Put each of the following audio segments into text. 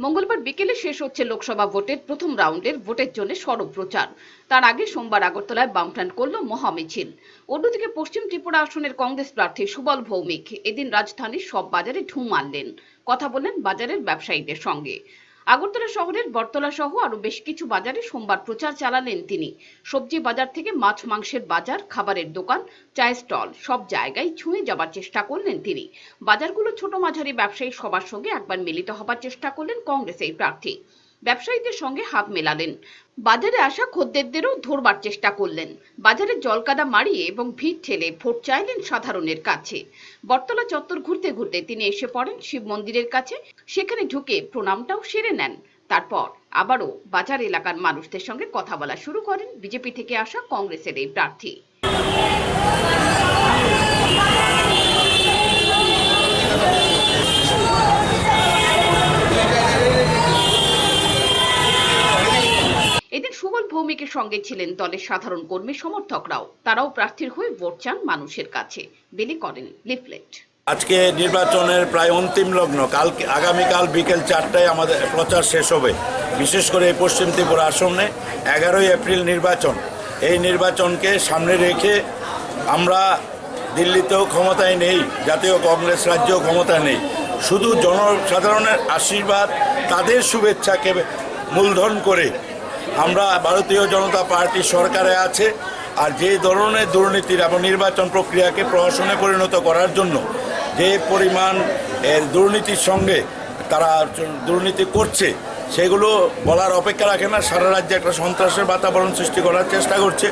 মঙ্গলবার বিকেলে শেষ হচ্ছে লোকসভা ভোটের প্রথম রাউন্ডের ভোটের জন্য সরব প্রচার। তার আগে সোমবার আগরতলায় বামফ্রন্ট করল মহামিছিল। অন্যদিকে পশ্চিম ত্রিপুরা আসনের কংগ্রেস প্রার্থী সুবল ভৌমিক এদিন রাজধানীর সব বাজারে ঢুঁ মারলেন। কথা বললেন বাজারের ব্যবসায়ীদের সঙ্গে। আগরতলা শহরের বটতলা সহ আরও বেশ কিছু বাজারে সোমবার প্রচার চালালেন তিনি। সবজি বাজার থেকে মাছ, মাংসের বাজার, খাবারের দোকান, চায়ের স্টল সব জায়গায় ছুঁয়ে যাবার চেষ্টা করলেন তিনি। বাজারগুলো ছোট মাঝারি ব্যবসায়ী সবার সঙ্গে একবার মিলিত হবার চেষ্টা করলেন কংগ্রেসের প্রার্থী। ব্যবসায়ীদের সঙ্গে হাত মেলালেন। বাজারে আসা খদ্দেরদেরও ধরবার চেষ্টা করলেন। বাজারে জলকাদা মারিয়ে এবং ভিড় ঠেলে ভোট চাইলেন সাধারণের কাছে। বটতলা চত্বর ঘুরতে ঘুরতে তিনি এসে পড়েন শিব মন্দিরের কাছে। সেখানে ঢুকে প্রণামটাও সেরে নেন। তারপর আবারও বাজার এলাকার মানুষদের সঙ্গে কথা বলা শুরু করেন। বিজেপি থেকে আসা কংগ্রেসের এই প্রার্থী। সুবল ভৌমিকের সঙ্গে ছিলেন দলের সাধারণ কর্মী সমর্থকরাও। তারাও প্রার্থীর হয়ে ভোট চান মানুষের কাছে। বিলি করেন লিফলেট। আজকে নির্বাচনের প্রায় অন্তিম লগ্ন। কাল আগামীকাল বিকেল চারটায় আমাদের প্রচার শেষ হবে। বিশেষ করে এই পশ্চিম ত্রিপুরা আসনে এগারোই এপ্রিল নির্বাচন। এই নির্বাচনকে সামনে রেখে আমরা দিল্লিতেও ক্ষমতায় নেই, জাতীয় কংগ্রেস রাজ্যেও ক্ষমতায় নেই। শুধু জনসাধারণের আশীর্বাদ, তাদের শুভেচ্ছাকে মূলধন করে আমরা ভারতীয় জনতা পার্টি সরকারে আছে আর যে ধরনের দুর্নীতির এবং নির্বাচন প্রক্রিয়াকে প্রহসনে পরিণত করার জন্য যে পরিমাণ দুর্নীতির সঙ্গে তারা দুর্নীতি করছে, সেগুলো বলার অপেক্ষা রাখে না। সারা রাজ্যে একটা সন্ত্রাসের বাতাবরণ সৃষ্টি করার চেষ্টা করছে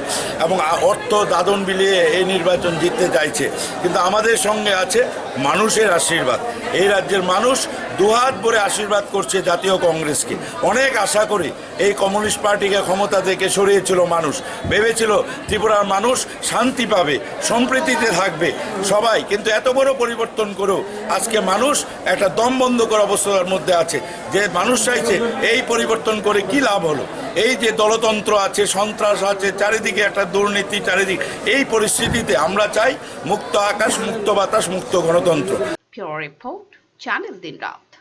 এবং অর্থ দাদন বিলিয়ে এই নির্বাচন জিততে চাইছে। কিন্তু আমাদের সঙ্গে আছে মানুষের আশীর্বাদ। এই রাজ্যের মানুষ দুহাত ভরে আশীর্বাদ করছে জাতীয় কংগ্রেসকে। অনেক আশা করি এই কমিউনিস্ট পার্টিকে ক্ষমতা থেকে সরিয়েছিল মানুষ। ভেবেছিল ত্রিপুরার মানুষ শান্তি পাবে, সম্প্রীতিতে থাকবে সবাই। কিন্তু এত বড় পরিবর্তন করেও আজকে মানুষ একটা দম বন্ধ করা অবস্থার মধ্যে আছে। যে মানুষ চাইছে এই পরিবর্তন করে কি লাভ হলো? এই যে দলতন্ত্র আছে, সন্ত্রাস আছে, চারিদিকে একটা দুর্নীতি, চারিদিকে। এই পরিস্থিতিতে আমরা চাই মুক্ত আকাশ, মুক্ত বাতাস, মুক্ত গণতন্ত্র। channel दिन रात